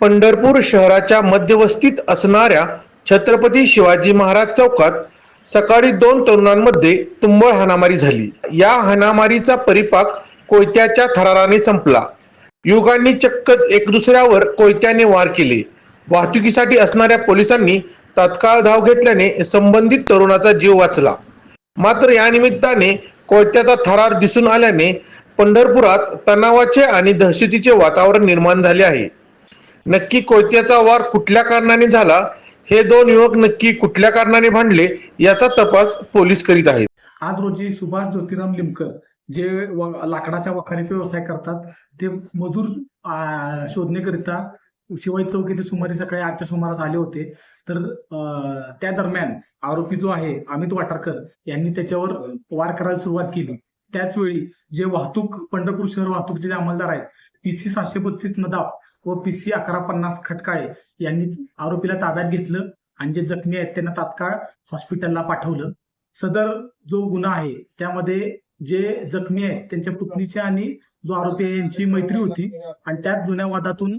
पंढरपूर शहराच्या मध्यवस्तीत असणाऱ्या छत्रपती शिवाजी महाराज चौकात सकाळी दोन तरुणांमध्ये तुंबळ हाणामारी झाली. या हाणामारीचा परिपाक कोयत्याच्या थराराने संपला. युगांनी चक्क एक दुसऱ्यावर कोयत्याने वार केले. वाहतुकीसाठी असणाऱ्या पोलिसांनी तात्काळ धाव घेतल्याने संबंधित तरुणाचा जीव वाचला. मात्र या निमित्ताने कोयत्याचा थरार दिसून आल्याने पंढरपुरात तणावाचे आणि दहशतीचे वातावरण निर्माण झाले आहे. नक्की कोयत्याचा वार कुठल्या कारणाने झाला? हे दोन युवक नक्की कुठल्या कारणाने भांडले? याचा तपास पोलीस करीत आहेत. आज रोजी सुभाष ज्योतिराम लिमकर जे लाकडाच्या वखारीचा व्यवसाय करतात ते मजूर शोधण्याकरिता शिवाई चौक येथे सुमारे सकाळी आठच्या सुमारास आले होते. तर त्या दरम्यान आरोपी जो आहे अमित वाटारकर यांनी त्याच्यावर वार करायला सुरुवात केली. त्याचवेळी जे वाहतूक पंढरपूर शहर वाहतूकचे जे अंमलदार आहेत पीसी सातशे बत्तीस नदाब व पीसी अकरा पन्नास खटकाळे यांनी आरोपीला ताब्यात घेतलं आणि जे जखमी आहेत त्यांना तात्काळ हॉस्पिटलला पाठवलं. सदर जो गुन्हा आहे त्यामध्ये जे जखमी आहेत त्यांच्या पुतणीची आणि जो आरोपी आहे यांची मैत्री होती. आणि त्याच जुन्या वादातून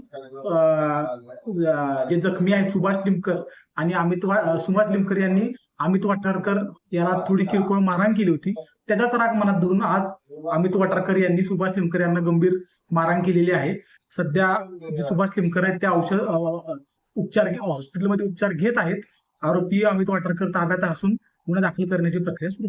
जे जखमी आहेत सुभाष लिमकर आणि अमित सुभाष लिमकर यांनी अमित वाटारकर याला थोडी किरकोळ मारहाण केली होती. त्याचाच राग मनात धरून आज अमित वाटारकर यांनी सुभाष लिमकर यांना गंभीर मारहाण केलेली आहे. सध्या जे सुभाष लिमकर आहेत ते औषध उपचार हॉस्पिटलमध्ये उपचार घेत आहेत. आरोपी अमित वाटारकर ताब्यात असून गुन्हा दाखल करण्याची प्रक्रिया सुरू